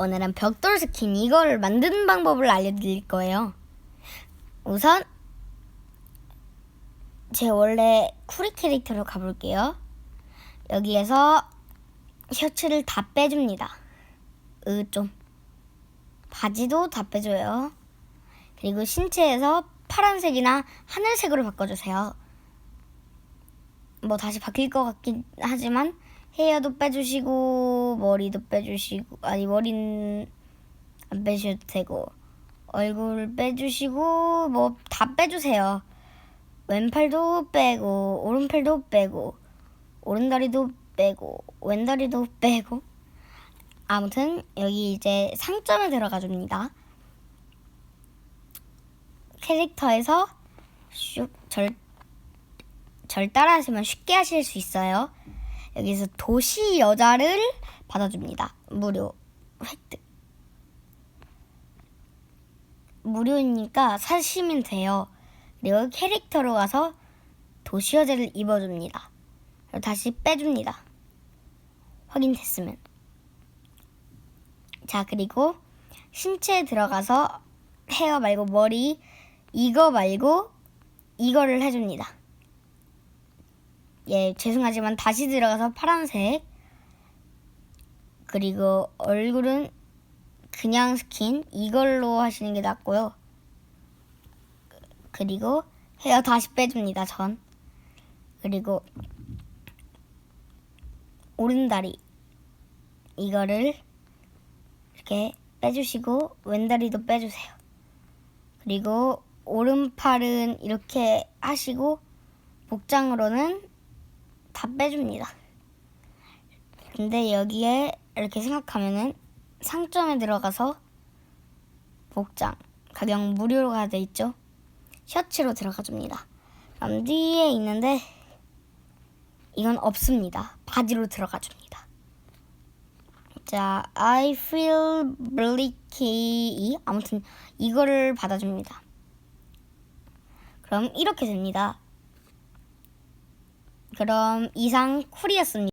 오늘은 벽돌 스킨 이거를 만드는 방법을 알려드릴 거예요. 우선 제 원래 쿠리 캐릭터로 가볼게요. 여기에서 셔츠를 다 빼줍니다. 으, 좀. 바지도 다 빼줘요. 그리고 신체에서 파란색이나 하늘색으로 바꿔주세요. 뭐 다시 바뀔 것 같긴 하지만 헤어도 빼주시고 머리도 빼주시고 아니 머리는 안 빼셔도 되고 얼굴 빼주시고 뭐 다 빼주세요. 왼팔도 빼고 오른팔도 빼고 오른다리도 빼고 왼다리도 빼고 아무튼 여기 이제 상점에 들어가 줍니다. 캐릭터에서 슉절 절 따라하시면 쉽게 하실 수 있어요. 여기서 도시 여자를 받아줍니다. 무료 획득. 무료니까 사시면 돼요. 그리고 캐릭터로 가서 도시 여자를 입어줍니다. 그리고 다시 빼줍니다. 확인됐으면. 자, 그리고 신체에 들어가서 헤어 말고 머리, 이거 말고 이거를 해줍니다. 예, 죄송하지만 다시 들어가서 파란색. 그리고 얼굴은 그냥 스킨 이걸로 하시는 게 낫고요. 그리고 헤어 다시 빼줍니다. 전. 그리고 오른다리 이거를 이렇게 빼주시고 왼다리도 빼주세요. 그리고 오른팔은 이렇게 하시고 복장으로는 다 빼줍니다. 근데 여기에 이렇게 생각하면은 상점에 들어가서 복장 가격 무료가 돼 있죠. 셔츠로 들어가 줍니다. 그럼 뒤에 있는데 이건 없습니다. 바지로 들어가 줍니다. 자, I feel bleaky 아무튼 이거를 받아줍니다. 그럼 이렇게 됩니다. 그럼 이상 쿨이었습니다.